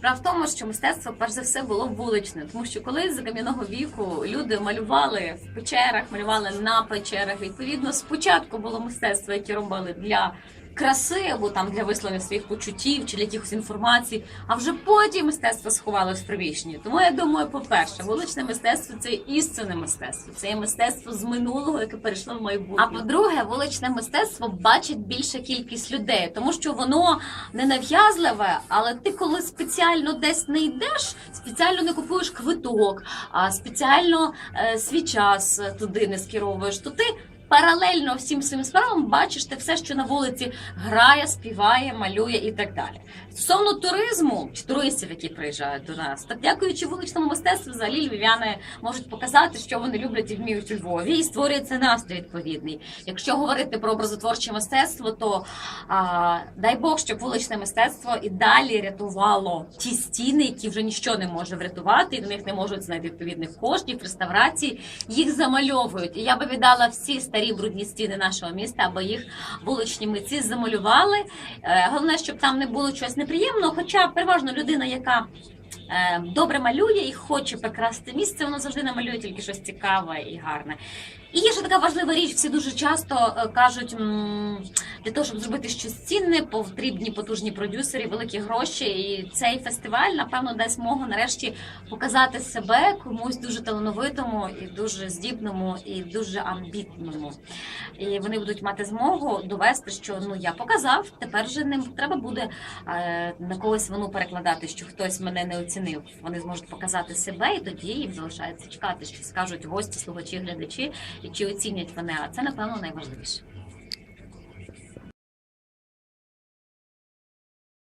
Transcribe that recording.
Справа в тому, що мистецтво перш за все було вуличне, тому що коли з кам'яного віку люди малювали в печерах, малювали на печерах. Відповідно, спочатку було мистецтво, яке робили для краси там для висловлення своїх почуттів чи для якихось інформацій, а вже потім мистецтво сховалось в приміщенні. Тому я думаю, по-перше, вуличне мистецтво це істинне мистецтво, це є мистецтво з минулого, яке перейшло в майбутнє. А по-друге, вуличне мистецтво бачить більша кількість людей, тому що воно не нав'язливе, але ти коли спеціально десь не йдеш, спеціально не купуєш квиток, а спеціально е, свій час туди не скеровуєш, то ти. Паралельно всім своїм справам бачиш те все, що на вулиці грає, співає, малює і так далі. Стосовно туризму чи туристів, які приїжджають до нас, так дякуючи вуличному мистецтву, взагалі львів'яни можуть показати, що вони люблять і вміють у Львові, і створюється настрій відповідний. Якщо говорити про образотворче мистецтво, то а, дай Бог, щоб вуличне мистецтво і далі рятувало ті стіни, які вже ніщо не може врятувати, і до них не можуть знайти відповідних коштів, реставрації, їх замальовують. І я би віддала всі старі брудні стіни нашого міста, або їх вуличні митці замалювали. Е, Головне, щоб там не було чогось неприємного, хоча переважно людина, яка е, добре малює і хоче прикрасити місце, воно завжди намалює тільки щось цікаве і гарне. І є ще така важлива річ. Всі дуже часто е, кажуть, для того, щоб зробити щось цінне, потрібні потужні продюсери, великі гроші. І цей фестиваль, напевно, дасть змогу нарешті показати себе комусь дуже талановитому і дуже здібному і дуже амбітному. І вони будуть мати змогу довести, що ну я показав, тепер вже не треба буде е, на когось вину перекладати, що хтось мене не оцінив. Вони зможуть показати себе, і тоді їм залишається чекати, що скажуть гості, слухачі, глядачі, і чи оцінять вони. А це напевно найважливіше.